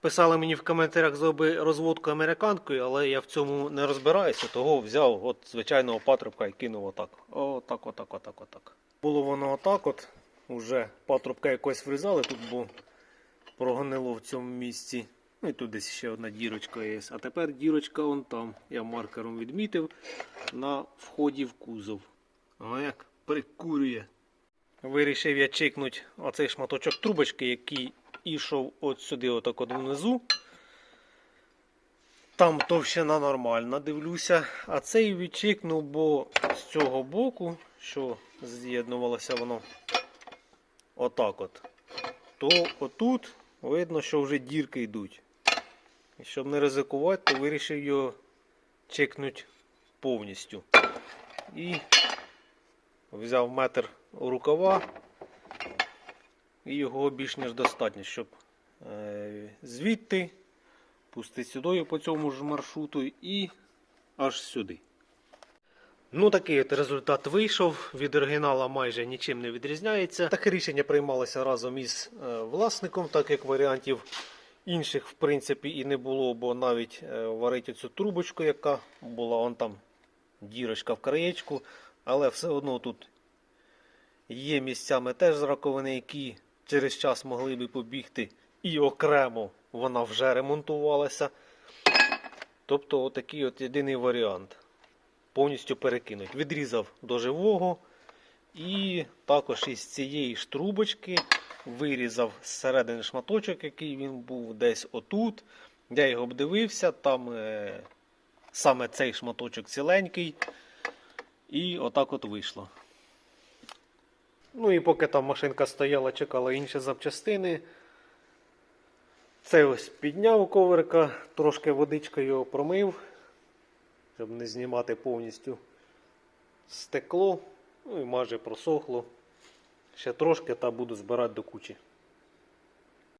Писали мені в коментарях зроби розводку американкою, але я в цьому не розбираюся, того взяв от звичайного патрубка і кинув отак. Отак, отак, отак, отак. Було воно отак от. Уже патрубка якось врізали, тут бо прогонило в цьому місці. Ну і тут десь ще одна дірочка є. А тепер дірочка вон там. Я маркером відмітив на вході в кузов. А як прикурює. Вирішив я чекнути оцей шматочок трубочки, який ішов от сюди, отак от внизу. Там товщина нормальна, дивлюся. А цей відчикнув, бо з цього боку, що з'єднувалося воно отак от, то отут видно, що вже дірки йдуть. І щоб не ризикувати, то вирішив його чекнути повністю. І взяв метр рукава і його більш ніж достатньо, щоб е, звідти пустити сюди по цьому ж маршруту і аж сюди. Ну, такий от результат вийшов. Від оригінала майже нічим не відрізняється. Таке рішення приймалося разом із е, власником, так як варіантів інших, в принципі, і не було, бо навіть е, варити цю трубочку, яка була вон там дірочка в краєчку, але все одно тут є місцями теж раковини, які через час могли би побігти, і окремо вона вже ремонтувалася. Тобто, отакий от єдиний варіант. Повністю перекинуть. Відрізав до живого. І також із цієї ж трубочки вирізав зсередини шматочок, який він був десь отут. Я його обдивився, там е, саме цей шматочок ціленький. І отак от вийшло. Ну і поки там машинка стояла, чекала інші запчастини. Це ось підняв коврика, трошки водичкою його промив, щоб не знімати повністю стекло. Ну і майже просохло. Ще трошки та буду збирати до кучі.